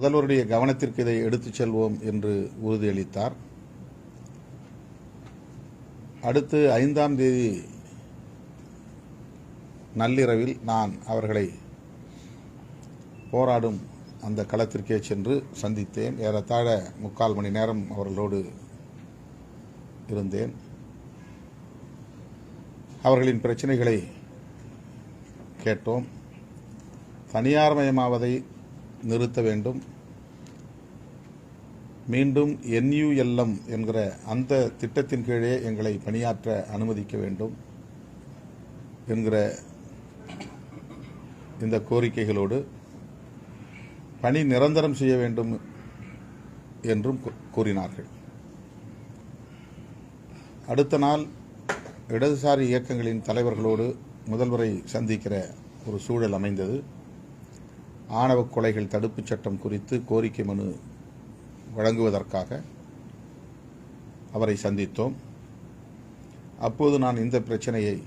முதல்வருடைய கவனத்திற்கு இதை எடுத்துச் செல்வோம் என்று உறுதியளித்தார். அடுத்து ஐந்தாம் தேதி நள்ளிரவில் நான் அவர்களை போராடும் அந்த களத்திற்கே சென்று சந்தித்தேன். ஏறத்தாழ முக்கால் மணி நேரம் அவர்களோடு இருந்தேன். அவர்களின் பிரச்சனைகளை கேட்டோம். தனியார்மயமாவதை நிறுத்த வேண்டும். மீண்டும் என்யூஎல்எம் என்கிற அந்த திட்டத்தின் கீழே எங்களை பணியாற்ற அனுமதிக்க வேண்டும் என்கிற இந்த கோரிக்கைகளோடு பணி நிரந்தரம் செய்ய வேண்டும் என்றும் கூறினார்கள். அடுத்த நாள் இடதுசாரி இயக்கங்களின் தலைவர்களோடு முதல்வரை சந்திக்கிற ஒரு சூழல் அமைந்தது. ஆணவ கொலைகள் தடுப்புச் சட்டம் குறித்து கோரிக்கை மனு வழங்குவதற்காக அவரை சந்தித்தோம். அப்போது நான் இந்த பிரச்சனையை